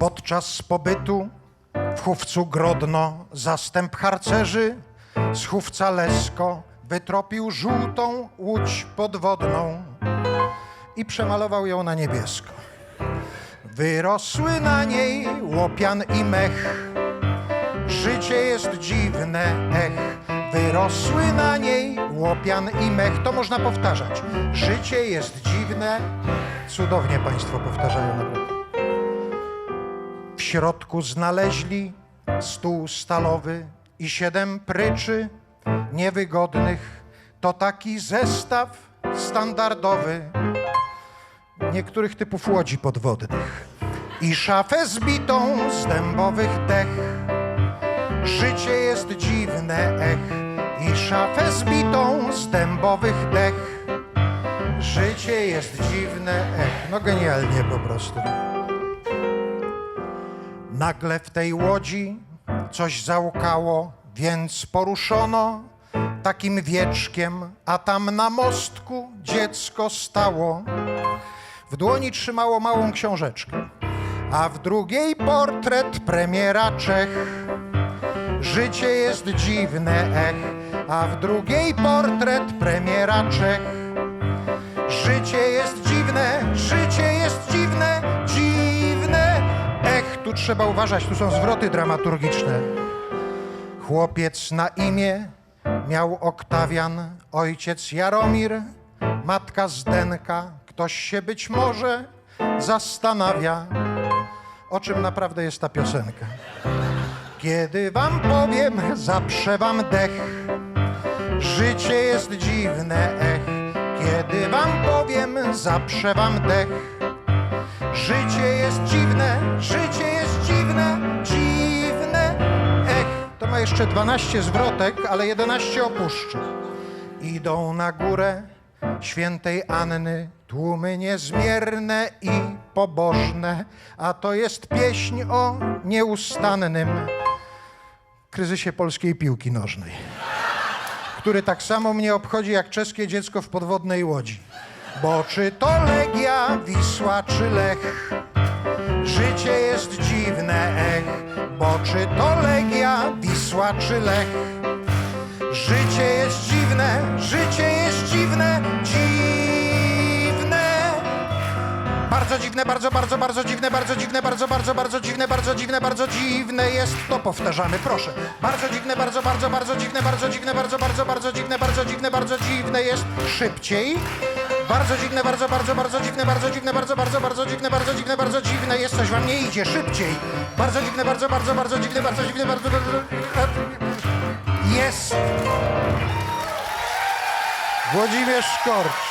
Podczas pobytu w Chówcu Grodno zastęp harcerzy z Chówca Lesko wytropił żółtą łódź podwodną i przemalował ją na niebiesko. Wyrosły na niej łopian i mech. Życie jest dziwne, ech. Wyrosły na niej łopian i mech. To można powtarzać. Życie jest dziwne. Cudownie Państwo powtarzają naprawdę. Środku znaleźli stół stalowy i siedem pryczy niewygodnych. To taki zestaw standardowy niektórych typów łodzi podwodnych. I szafę zbitą z dębowych dech. Życie jest dziwne, ech. I szafę zbitą z dębowych dech. Życie jest dziwne, ech. No genialnie po prostu. Nagle w tej łodzi coś załkało, więc poruszono takim wieczkiem, a tam na mostku dziecko stało. W dłoni trzymało małą książeczkę, a w drugiej portret premiera Czech. Życie jest dziwne, ech, a w drugiej portret premiera Czech. Życie jest dziwne, trzeba uważać, tu są zwroty dramaturgiczne. Chłopiec na imię miał Oktawian, ojciec Jaromir, matka Zdenka. Ktoś się być może zastanawia, o czym naprawdę jest ta piosenka. Kiedy wam powiem, zaprze wam dech. Życie jest dziwne, ech. Kiedy wam powiem, zaprze wam dech. Życie jest dziwne, życie jest dziwne, dziwne. Ech, to ma jeszcze 12 zwrotek, ale 11 opuszczę. Idą na górę świętej Anny tłumy niezmierne i pobożne, a to jest pieśń o nieustannym kryzysie polskiej piłki nożnej, który tak samo mnie obchodzi jak czeskie dziecko w podwodnej łodzi. Bo czy to Legia, Wisła czy Lech, życie jest dziwne, ech. Bo czy to Legia, Wisła czy Lech, życie jest dziwne, życie jest dziwne, dziwne. Bardzo dziwne, bardzo, bardzo, bardzo dziwne, bardzo dziwne, bardzo, bardzo, bardzo dziwne, bardzo dziwne, bardzo dziwne jest. To powtarzamy, proszę. Bardzo dziwne, bardzo, bardzo, bardzo dziwne, bardzo dziwne, bardzo, bardzo, bardzo dziwne, bardzo dziwne, bardzo dziwne jest. Szybciej. Bardzo dziwne, bardzo, bardzo, bardzo dziwne, bardzo dziwne, bardzo, bardzo, bardzo dziwne, bardzo dziwne, bardzo dziwne jest. Coś wam nie idzie. Szybciej. Bardzo dziwne, bardzo, bardzo, bardzo dziwne, bardzo dziwne, bardzo, bardzo... Jest. Włodzimierz Szkorcz.